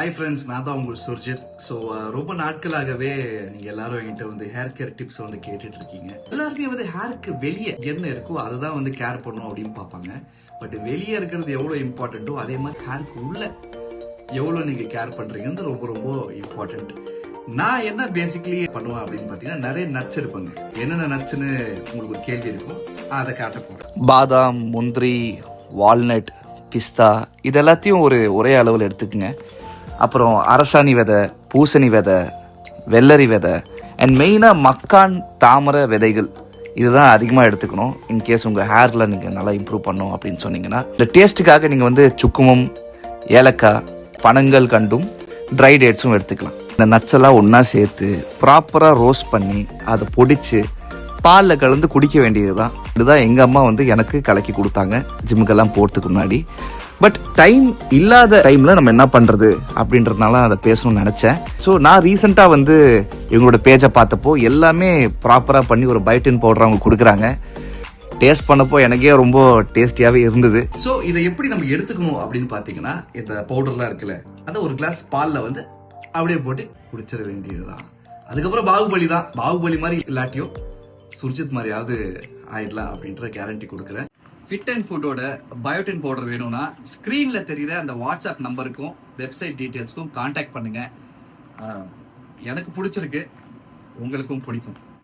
Hi friends நான் தான் உங்கள் சுர்ஜித். ஸோ ரொம்ப நாட்களாகவே நீங்கள் எல்லாரும் என்கிட்ட வந்து ஹேர் கேர் டிப்ஸ் வந்து கேட்டுட்டு இருக்கீங்க. எல்லாருமே வந்து ஹேருக்கு வெளியே என்ன இருக்கோ அதை தான் வந்து கேர் பண்ணணும் அப்படின்னு பார்ப்பாங்க. பட் வெளியே இருக்கிறது எவ்வளோ இம்பார்ட்டண்ட்டோ அதே மாதிரி ஹேருக்கு உள்ள எவ்வளோ நீங்கள் கேர் பண்ணுறீங்கன்னு ரொம்ப ரொம்ப இம்பார்ட்டண்ட் நான் என்ன பேசிக்கலி பண்ணுவேன் அப்படின்னு பார்த்தீங்கன்னா நிறைய நட்ஸ் இருப்பாங்க என்னென்ன நட்ஸ்னு உங்களுக்கு ஒரு கேள்வி இருக்கும் அதை காட்ட போகிறேன் பாதாம் முந்திரி வால்நட் பிஸ்தா இது எல்லாத்தையும் ஒரு ஒரே அளவில் எடுத்துக்கங்க. அப்புறம் அரசாணி விதை பூசணி விதை வெள்ளரி விதை அண்ட் மெயினாக மக்கான் தாமரை விதைகள். இதுதான் அதிகமாக எடுத்துக்கணும். இன்கேஸ் உங்கள் ஹேரில் நீங்கள் நல்லா இம்ப்ரூவ் பண்ணும் அப்படின்னு சொன்னீங்கன்னா இந்த டேஸ்ட்டுக்காக நீங்கள் வந்து சுக்குமம் ஏலக்காய் பனங்கள் கண்டும் ட்ரை டேட்ஸும் எடுத்துக்கலாம். இந்த நட்ஸ் எல்லாம் ஒன்றா சேர்த்து ப்ராப்பராக ரோஸ்ட் பண்ணி அதை பொடிச்சு பாலில் கலந்து குடிக்க வேண்டியது தான் இதுதான் எங்கள் அம்மா வந்து எனக்கு கலக்கி கொடுத்தாங்க. ஜிம்முக்கெல்லாம் போகிறதுக்கு முன்னாடி. பட் டைம் இல்லாத டைமில் நம்ம என்ன பண்ணுறது அப்படின்றதுனால அதை பேசணும்னு நினச்சேன். ஸோ நான் ரீசெண்டாக வந்து இவங்களோட பேஜை பார்த்தப்போ எல்லாமே ப்ராப்பராக பண்ணி ஒரு பயோட்டின் பவுடர் அவங்க கொடுக்குறாங்க. டேஸ்ட் பண்ணப்போ எனக்கே ரொம்ப டேஸ்டியாகவே இருந்தது. ஸோ இதை எப்படி நம்ம எடுத்துக்கணும் அப்படின்னு பார்த்தீங்கன்னா இந்த பவுடர்லாம் இருக்குல்ல அதை ஒரு கிளாஸ் பாலில் வந்து அப்படியே போட்டு குடிச்சிட வேண்டியதுதான். அதுக்கப்புறம் பாகுபலி தான். பாகுபலி மாதிரி இல்லாட்டியும் சுர்ஜித் மாதிரியாவது ஆயிடலாம் அப்படின்ற கேரண்டி கொடுக்குறேன். ஃபிட் அண்ட் ஃபுட்டோட பயோட்டின் பவுடர் வேணும்னா ஸ்க்ரீனில் தெரிகிற அந்த வாட்ஸ்அப் நம்பருக்கும் வெப்சைட் டீட்டெயில்ஸ்க்கும் காண்டாக்ட் பண்ணுங்கள் எனக்கு பிடிச்சிருக்கு. உங்களுக்கும் பிடிக்கும்.